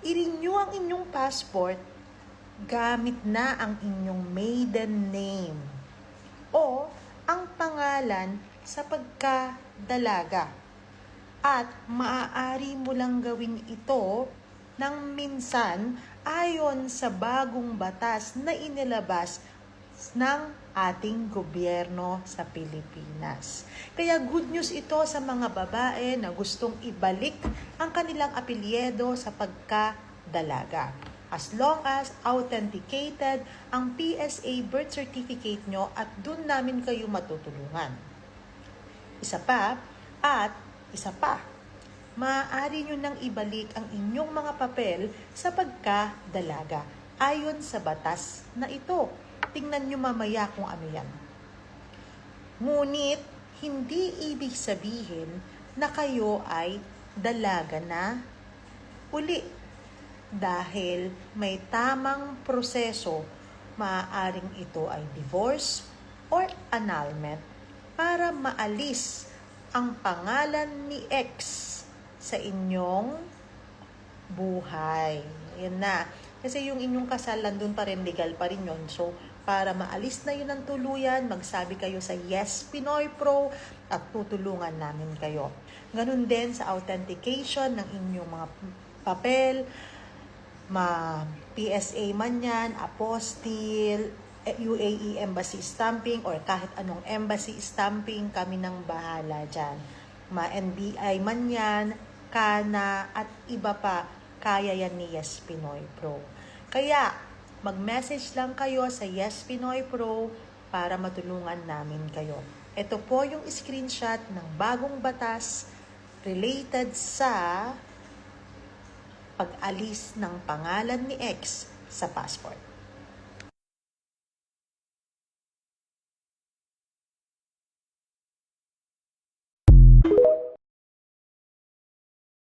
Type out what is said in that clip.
i-renew ang inyong passport gamit na ang inyong maiden name o ang pangalan sa pagkadalaga. At maaari mo lang gawing ito ng minsan ayon sa bagong batas na inilabas ng ating gobyerno sa Pilipinas. Kaya good news ito sa mga babae na gustong ibalik ang kanilang apelyido sa pagkadalaga. As long as authenticated ang PSA birth certificate nyo at dun namin kayo matutulungan. Isa pa, at isa pa, maaari nyo nang ibalik ang inyong mga papel sa pagkadalaga ayon sa batas na ito. Tingnan nyo mamaya kung ano yan. Ngunit, hindi ibig sabihin na kayo ay dalaga na uli. Dahil may tamang proseso, maaaring ito ay divorce or annulment para maalis ang pangalan ni X sa inyong buhay. Yan na. Kasi yung inyong kasal, nandun pa rin, legal pa rin yun. So, para maalis na yun ng tuluyan, magsabi kayo sa Yes Pinoy Pro at tutulungan namin kayo. Ganun din sa authentication ng inyong mga papel, ma PSA man yan, apostille, eh, UAE Embassy Stamping or kahit anong embassy stamping, kami nang bahala dyan. Ma NBI man yan, Kana at iba pa, kaya yan ni Yes Pinoy Pro. Kaya, mag-message lang kayo sa Yes Pinoy Pro para matulungan namin kayo. Ito po yung screenshot ng bagong batas related sa pag-alis ng pangalan ni X sa passport.